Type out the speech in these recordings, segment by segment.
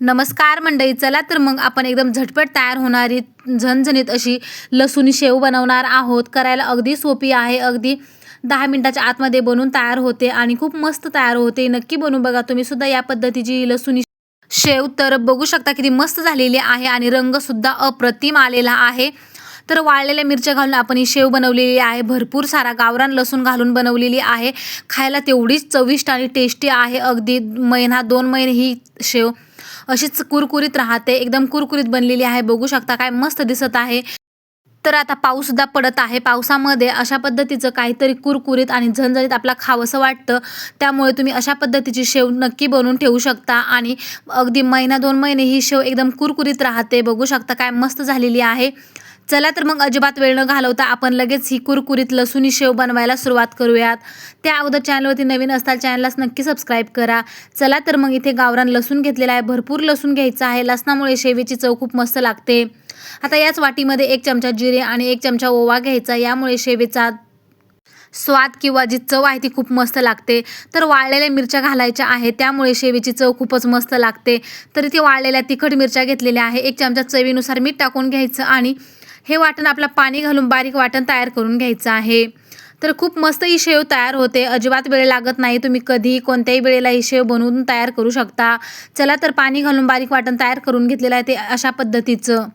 नमस्कार मंडळी चला तर मग आपण एकदम झटपट तयार होणारी झणझणीत अशी लसूणी शेव बनवणार आहोत. करायला अगदी सोपी आहे. अगदी दहा मिनटाच्या आतमध्ये बनवून तयार होते आणि खूप मस्त तयार होते. नक्की बनवून बघा. तुम्ही सुद्धा या पद्धतीची लसूणी शेव तर बघू शकता किती मस्त झालेली आहे आणि रंगसुद्धा अप्रतिम आलेला आहे. तर वाळलेल्या मिरच्या घालून आपण ही शेव बनवलेली आहे. भरपूर सारा गावरान लसूण घालून बनवलेली आहे. खायला तेवढीच चविष्ट आणि टेस्टी आहे. अगदी महिना दोन महिने ही शेव अशीच कुरकुरीत राहते. एकदम कुरकुरीत बनलेली आहे. बघू शकता काय मस्त दिसत आहे. तर आता पाऊससुद्धा पडत आहे. पावसामध्ये अशा पद्धतीचं काहीतरी कुरकुरीत आणि झणझणीत आपला खावंसं वाटतं. त्यामुळे तुम्ही अशा पद्धतीची शेव नक्की बनवून ठेवू शकता. आणि अगदी महिना दोन महिने ही शेव एकदम कुरकुरीत राहते. बघू शकता काय मस्त झालेली आहे. चला तर मग अजिबात वेळ न घालवता आपण लगेच ही कुरकुरीत लसुणी शेव बनवायला सुरुवात करूयात. त्या अगोदर चॅनलवरती नवीन असताल चॅनललाच नक्की सबस्क्राईब करा. चला तर मग इथे गावरान लसूण घेतलेला आहे. भरपूर लसूण घ्यायचा आहे. लसणामुळे शेवेची चव खूप मस्त लागते. आता याच वाटीमध्ये एक चमचा जिरे आणि एक चमचा ओवा घ्यायचा. यामुळे शेवेचा स्वाद किंवा जी चव आहे ती खूप मस्त लागते. तर वाळलेल्या मिरच्या घालायच्या आहे त्यामुळे शेवीची चव खूपच मस्त लागते. तर इथे वाळलेल्या तिखट मिरच्या घेतलेल्या आहे. एक चमचा चवीनुसार मीठ टाकून घ्यायचं आणि हे वाटण आपलं पाणी घालून बारीक वाटण तयार करून घ्यायचं आहे. तर खूप मस्त ही शेव तयार होते. अजिबात वेळ लागत नाही. तुम्ही कधी कोणत्याही वेळेला ही शेव बनवून तयार करू शकता. चला तर पाणी घालून बारीक वाटण तयार करून घेतलेलं आहे ते अशा पद्धतीचं.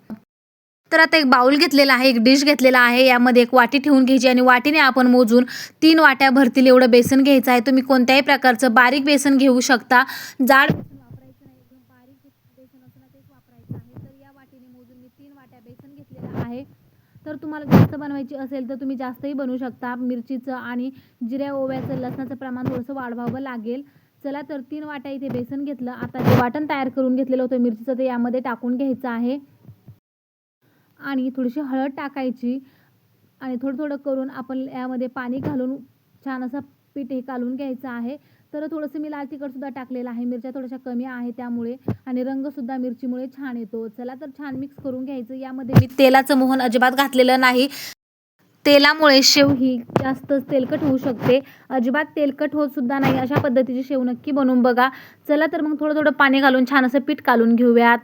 तर आता एक बाउल घेतलेला आहे. एक डिश घेतलेला आहे. यामध्ये एक वाटी ठेवून घ्यायची आणि वाटीने आपण मोजून तीन वाट्या भरतील एवढं बेसन घ्यायचं आहे. तुम्ही कोणत्याही प्रकारचं बारीक बेसन घेऊ शकता. जाड बेसन वापरायचं नाही एकदम बारीक बेसन असं ना तेच वापरायचं आहे तर या वाटीने मोजून मी तीन वाट्या बेसन घेतलेलं आहे तर तुम्हाला जास्त बनवायची असेल तर तुम्ही जास्तही बनवू शकता. मिरचीचं आणि जिऱ्या ओव्याचं लसणाचं प्रमाण थोडंसं वाढवावं लागेल. चला तर तीन वाट्या इथे बेसन घेतलं. आता जे वाटण तयार करून घेतलेलं होतं. मिरचीचं ते यामध्ये टाकून घ्यायचं आहे. आणि थोडीशी हळद टाकायची. आणि थोडं थोडं करून आपण यामध्ये पाणी घालून छान असं पीठ हे घालून घ्यायचं आहे. तर थोडंसं मी लाल तिखटसुद्धा टाकलेलं आहे. मिरच्या थोड्याशा कमी आहे त्यामुळे आणि रंगसुद्धा मिरचीमुळे छान येतो. चला तर छान मिक्स करून घ्यायचं. यामध्ये मी तेलाचं मोहन अजिबात घातलेलं नाही. तेलामुळे शेव ही जास्त तेलकट होऊ शकते. अजिबात तेलकट होत सुद्धा नाही. अशा पद्धतीची शेव नक्की बनवून बघा. चला तर मग थोडं थोडं पाणी घालून छान असं पीठ कालून घेऊयात.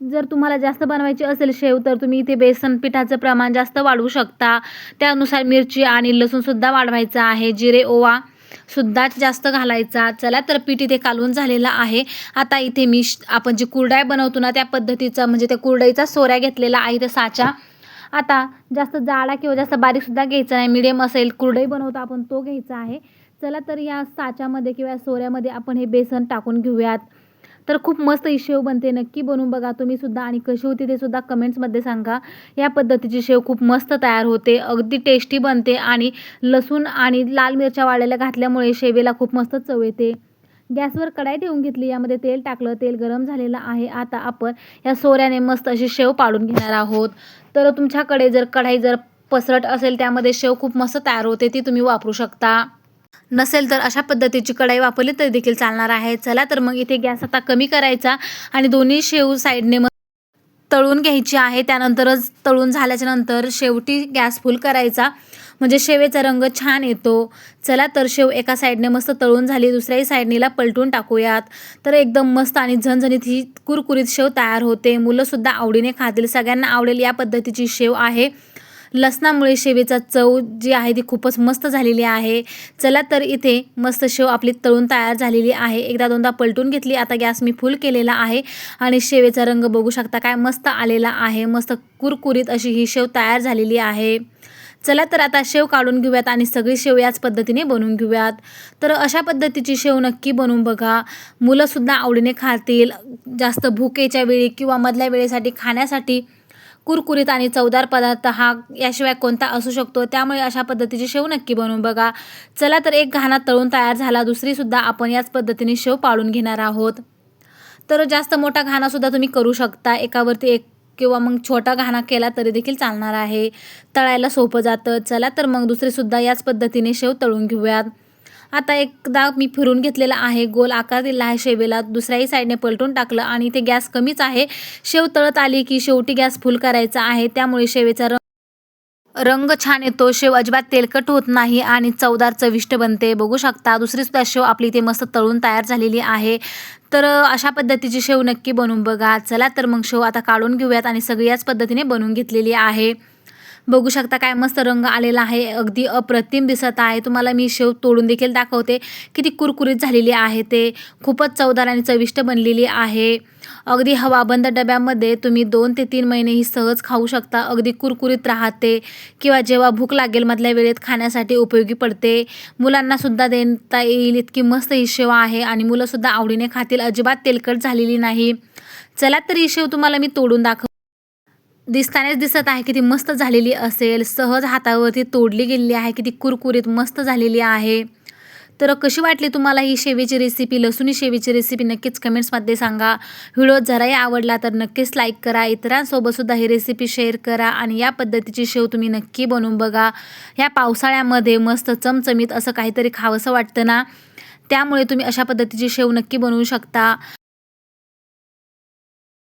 जर तुम्हाला जास्त बनवायची असेल शेव तर तुम्ही इथे बेसन पिठाचं प्रमाण जास्त वाढवू शकता. त्यानुसार मिरची आणि लसूणसुद्धा वाढवायचं आहे. जिरे ओवा सुद्धा जास्त घालायचा. चला तर पीठ इथे कालवून झालेलं आहे. आता इथे मी आपण जी कुरडाय बनवतो ना त्या पद्धतीचा म्हणजे त्या कुरडाईचा सोऱ्या घेतलेला आहे ते साचा. आता जास्त जाडा किंवा जास्त बारीकसुद्धा घ्यायचा नाही. मिडियम असेल कुरडई बनवतो आपण तो घ्यायचा आहे. चला तर या साच्यामध्ये किंवा सोऱ्यामध्ये आपण हे बेसन टाकून घेऊयात. तर खूप मस्त ही शेव बनते. नक्की बनवून बघा तुम्ही सुद्धा आणि कशी होती ते सुद्धा कमेंट्समध्ये सांगा. या पद्धतीची शेव खूप मस्त तयार होते अगदी टेस्टी बनते आणि लसूण आणि लाल मिरच्या वाळलेल्या घातल्यामुळे शेवेला खूप मस्त चव येते. गॅसवर कढाई ठेवून घेतली यामध्ये तेल टाकलं तेल गरम झालेलं आहे. आता आपण या सोऱ्याने मस्त अशी शेव पाडून घेणार आहोत. तर तुमच्याकडे जर कढाई जर पसरट असेल त्यामध्ये शेव खूप मस्त तयार होते ती तुम्ही वापरू शकता. नसेल तर अशा पद्धतीची कढाई वापरली तरी देखील चालणार आहे. चला तर मग इथे गॅस आता कमी करायचा आणि दोन्ही शेव साईडने मग तळून घ्यायची आहे. त्यानंतरच तळून झाल्याच्यानंतर शेवटी गॅस फुल करायचा. म्हणजे शेवेचा रंग छान येतो. चला तर शेव एका साईडने मस्त तळून झाली. दुसऱ्याही साईडनीला पलटून टाकूयात. तर एकदम मस्त आणि झणझणीत ही कुरकुरीत शेव तयार होते. मुलंसुद्धा आवडीने खातील. सगळ्यांना आवडेल या पद्धतीची शेव आहे. लसणामुळे शेवेचा चव जी आहे ती खूपच मस्त झालेली आहे. चला तर इथे मस्त शेव आपली तळून तयार झालेली आहे. एकदा दोनदा पलटून घेतली आता गॅस मी फुल केलेला आहे आणि शेवेचा रंग बघू शकता काय मस्त आलेला आहे. मस्त कुरकुरीत अशी ही शेव तयार झालेली आहे. चला तर आता शेव काढून घेऊयात आणि सगळी शेव याच पद्धतीने बनवून घेऊयात. तर अशा पद्धतीची शेव नक्की बनवून बघा. मुलंसुद्धा आवडीने खातील. जास्त भुकेच्या वेळी किंवा मधल्या वेळेसाठी खाण्यासाठी कुरकुरीत आणि चवदार पदार्थ हा याशिवाय कोणता असू शकतो. त्यामुळे अशा पद्धतीची शेव नक्की बनवून बघा. चला तर एक घाणा तळून तयार झाला. दुसरीसुद्धा आपण याच पद्धतीने शेव पाळून घेणार आहोत. तर जास्त मोठा घाणासुद्धा तुम्ही करू शकता. एकावरती एक किंवा मग छोटा घाणा केला तरी देखील चालणार आहे. तळायला सोपं जातं. चला तर मग दुसरीसुद्धा याच पद्धतीने शेव तळून घेऊयात. आता एकदा मी फिरून घेतलेला आहे. गोल आकार दिला आहे शेवेला. दुसऱ्याही साईडने पलटून टाकलं आणि इथे गॅस कमीच आहे. शेव तळत आली की शेवटी गॅस फुल करायचा आहे. त्यामुळे शेवेचा रंग रंग छान येतो. शेव अजिबात तेलकट होत नाही आणि चवदार चविष्ट बनते. बघू शकता दुसरी सुद्धा शेव आपली इथे मस्त तळून तयार झालेली आहे. तर अशा पद्धतीची शेव नक्की बनवून बघा. चला तर मग शेव आता काढून घेऊयात आणि सगळी याच पद्धतीने बनवून घेतलेली आहे. बघू शकता काय मस्त रंग आलेला आहे. अगदी अप्रतिम दिसत आहे. तुम्हाला मी शेव तोडून देखील दाखवते. किती कुरकुरीत झालेली आहे ते. खूपच चवदार आणि चविष्ट बनलेली आहे. अगदी हवाबंद डब्यामध्ये तुम्ही दोन ते तीन महिने ही सहज खाऊ शकता. अगदी कुरकुरीत राहते किंवा जेव्हा भूक लागेल मधल्या वेळेत खाण्यासाठी उपयोगी पडते. मुलांनासुद्धा देता येईल इतकी मस्त ही शेव आहे आणि मुलंसुद्धा आवडीने खातील. अजिबात तेलकट झालेली नाही. चला तर ही शेव तुम्हाला मी तोडून दाखव दिसतानाच दिसत आहे किती मस्त झालेली असेल. सहज हातावरती तोडली गेलेली आहे किती कुरकुरीत मस्त झालेली आहे. तर कशी वाटली तुम्हाला ही शेवीची रेसिपी लसुणी शेवीची रेसिपी नक्कीच कमेंट्समध्ये सांगा. व्हिडिओ जराही आवडला तर नक्कीच लाईक करा. इतरांसोबतसुद्धा ही रेसिपी शेअर करा आणि या पद्धतीची शेव तुम्ही नक्की बनवून बघा. ह्या पावसाळ्यामध्ये मस्त चमचमीत असं काहीतरी खावंसं वाटतं ना? त्यामुळे तुम्ही अशा पद्धतीची शेव नक्की बनवू शकता.